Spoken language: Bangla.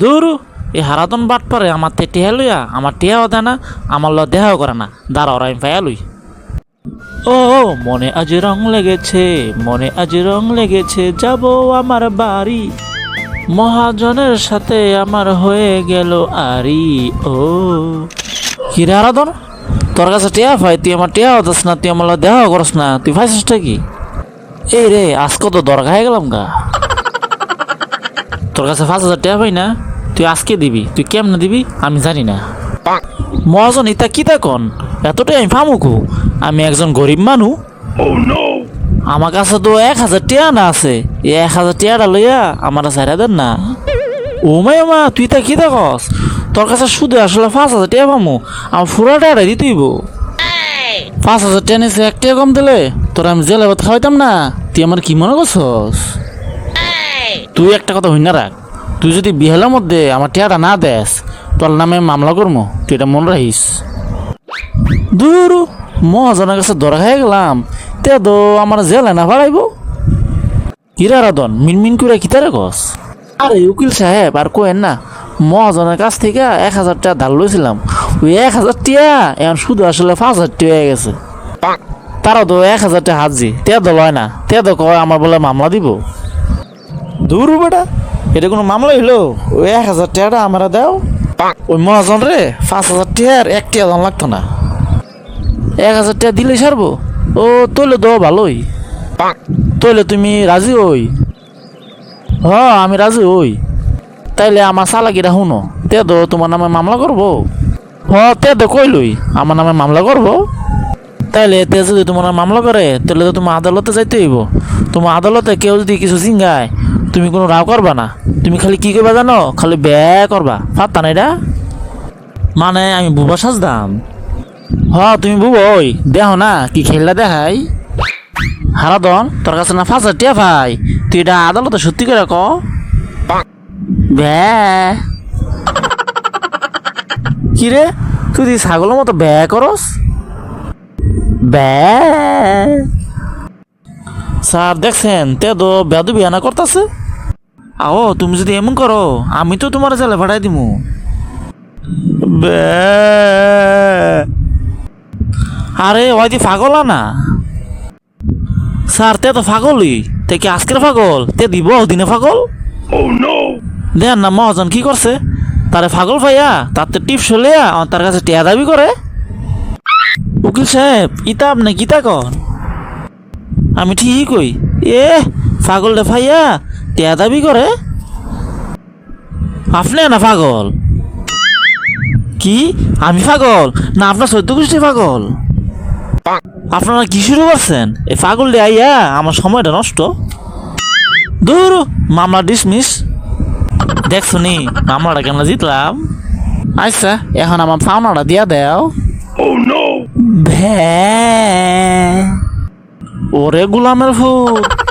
দূর এই হারাতন বাট পারে আমার তে টেহা লইয়া, আমার টেহাও দেয় না, আমার ল দেহাও করে না। দাঁড়া ওরা আমি পাইয়া লই। ও, মনে আজ রং লেগেছে, মনে আজ রং লেগেছে, যাব আমার বাড়ি। মহাজনের সাথে আমার হয়ে গেল আরি, ও। কিরে আরাধন তোর কাছে টেয়া পাই তুই আমার টেয়া হতাস না, তুই আমার দেহা করস না, তুই পাইছিসটা কি? এই রে আজকে তো দরকার হয়ে গেলাম গা। তোর কাছে পাঁচ হাজার টাকা পাই না, তুই আজকে দিবি, তুই কেমনে দিবি আমি জানি না। মহাজন ইতা কি কন? এতটাই আমি ফামুকু আমি একজন গরিব মানুষ আমার কাছে তো এক হাজার টিয়া না আছে। এই এক হাজার টিয়াটা লইয়া আমার চার হাজার না। ও মাই মা, তুই তা কি দেখস তোর কাছে শুধু আসলে পাঁচ হাজার টিয়া পামু। আমার ফুরা টাকা দিতেইব পাঁচ হাজার টিয়া নিছে, এক টিয়া কম দিলে তোর আমি জেলে ভাত খাওয়াইতাম না। তুই আমার কি মনে করছস? তুই একটা কথা হই না রাখ। তুই যদি বিহালের মধ্যে আমার টিয়াটা না দেস, তোর নামে মামলা করব তুই এটা মনে রাখিস। দূর, মহাজনের কাছে দরকার হয়ে গেলাম, তে তো আমার জেলে না ভাড়াইব? কিরা রাধন মিনমিন করে কিতারে কস? আরে উকিল সাহেব, আর কোয়েন না, মহাজনের কাছ থেকে এক হাজার টাকা ধার লইছিলাম। ওই এক হাজার টিয়া এখন শুধু আসলে পাঁচ হাজার টিয়া হয়ে গেছে। তারাও তো এক হাজার টাকা হাজি তে তো লয় না, তে তো কয় আমার বলে মামলা দিব। দূর বেটা। এটা কোনো মামলা হইল? ওই এক হাজার টাকাটা আমরা দাও। ওই মহাজন রে, পাঁচ হাজার টাকার এক টাকা দাম লাগতো না। এক হাজার টাকা দিলে সারবো? ও তৈলে তো ভালোই। তৈলে তুমি রাজি হই। হ, আমি রাজি হই। তাইলে আমার চালাকিটা শুনো। তে তো তোমার নামে মামলা করব? হ, তে তো কইলই, আমার নামে মামলা করব? তাইলে তে যদি তোমার মামলা করে তাহলে তো তোমার আদালতে যাইতে হইব। তোমার আদালতে কেউ যদি কিছু চিঙ্গায় তুমি কোনো রাও করবা না? তুমি খালি কি করবা জানো? খালি বে করবা। পাত্তা না এটা মানে আমি বুবা সাজদাম হ, তুমি বুবো ওই। দেখো না, কি খেললা দেখাই। হারাদন তোর কাছে না ফাঁসা টিয়া ভাই তুই এটা আদালতে সত্যি করে ক? বে কি রে? তুই তুই ছাগলের মতো বে করস? বে স্যার, দেখছেন তে তো বেদু বিয়ানা করতেছে। আও তুমি যদি এমন করো আমি তো তোমার জেলে ভাড়াই দিমু। আরে ওই দি পাগলা না স্যার তে তো পাগলই। তে কি আজকের পাগল? তে দিব দিনে পাগল? দেন না মহাজন কি করছে? তারে পাগল ভাইয়া তার তো টিপস হলিয়া তার কাছে টিয়া দাবি করে। উকিল সাহেব ইতা আপনি কিতা কন? আমি ঠিকই কই। এ পাগল রে ভাইয়া টিয়া দাবি করে? আপনি না পাগল? কি? আমি পাগল? না আপনার চোদ্দ গোষ্ঠী পাগল? আপনারা কি শুরু করছেন? এই পাগল ডে আইয়া আমার সময়টা নষ্ট। দূর মামলা ডিসমিস দেখছ নি মামলাটা কেন জিতলাম? আচ্ছা এখন আমার পাওনাটা দিয়া দেও। ভ্যা। ওরে গোলামের ফুট